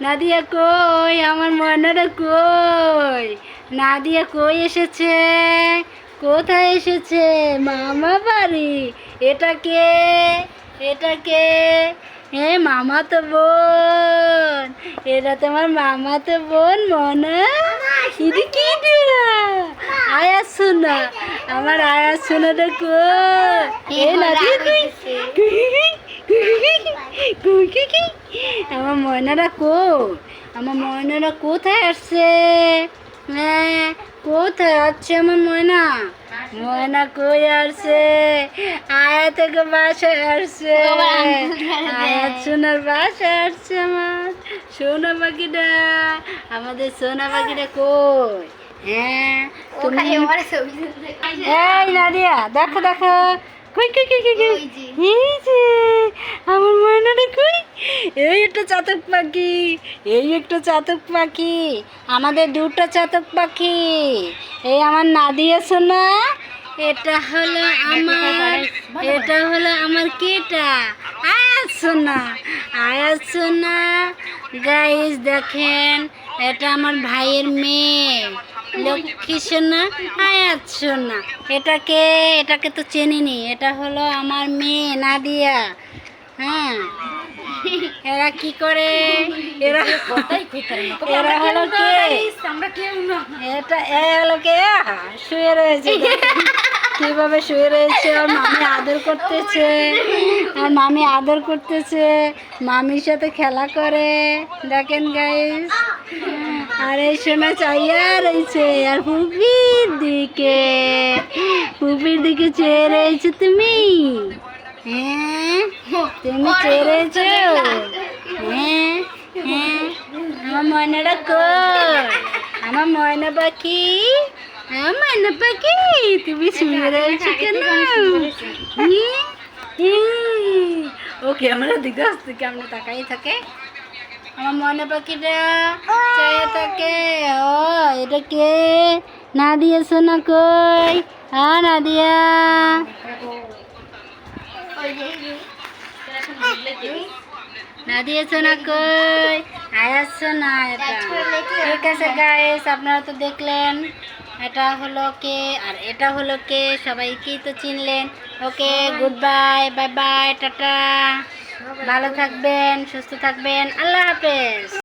নাদিয়া কই? আমার ময়নাটা কই? নাদিয়া কই এসেছে? কোথায় এসেছে? মামা বাড়ি। এটা কে? এটা কে? এ মামা তো বোন। এটা তোমার মামা তো বোন মনা। ইদি কি আয়া শোনা। আমার আয়া শোনাটা কই? এ নাদিয়া কই? আমার ময়নারা কো আমার ময়নারা কোথায় আসছে হ্যাঁ কোথায় আসছে আমার ময়না? ময়না কই আসছে আয়া থেকে বাসায় আসছে। আয়া সোনার বাসায় আসছে আমার। সোনা পাখিটা আমাদের সোনা পাখিটা কই? হ্যাঁ এই নাদিয়া দেখো দেখো। কই কই কই কই কই ওই যে। এই যে আমার ময়নাটা কই এই একটা চাতক পাখি, এই একটা চাতক পাখি, আমাদের দুটো চাতক পাখি। এই আমার নাদিয়া সোনা, এটা হলো আমার, এটা হলো আমার কেটা। আয়াত সোনা আয়াত সোনা গাইস দেখেন, এটা আমার ভাইয়ের মেয়ে, লক্ষ্মী সোনা, আয়াত সোনা। এটাকে এটাকে তো চেনিনি, এটা হলো আমার মেয়ে নাদিয়া হ্যাঁ। এরা কি করে? এরা এরা হলো কে? আমরা কেউ না এটা এ হলো কে? শুয়ে রয়েছে। কীভাবে শুয়ে রয়েছে? ওর মামি আদর করতেছে। আর মামি আদর করতেছে। মামির সাথে খেলা করে। দেখেন গাইস আর এই সোনা চাইয়া রয়েছে। আর পুপির দিকে। পুপির দিকে চেয়ে রয়েছে তুমি। তুমি চেয়ে রয়েছো হ্যাঁ হ্যাঁ। আমার ময়নাটা কই আমার ময়না পাখি। আমার ময়না পাখি তুমি শুয়ে রয়েছো কেন? হুম? হুম। ও ক্যামেরা দিকে আসতে ক্যামেরা তাকাই থাকে? আমার ময়না পাখিটা চাই থাকে। ও এটা কে? নাদিয়া সোনা কই? হ্যাঁ নাদিয়া। আপনারা তো দেখলেন, এটা হলো কে আর এটা হলো কে তো চিনলেন। Okay good bye bye bye tata. ভালো থাকবেন, সুস্থ থাকবেন, আল্লাহ হাফেজ।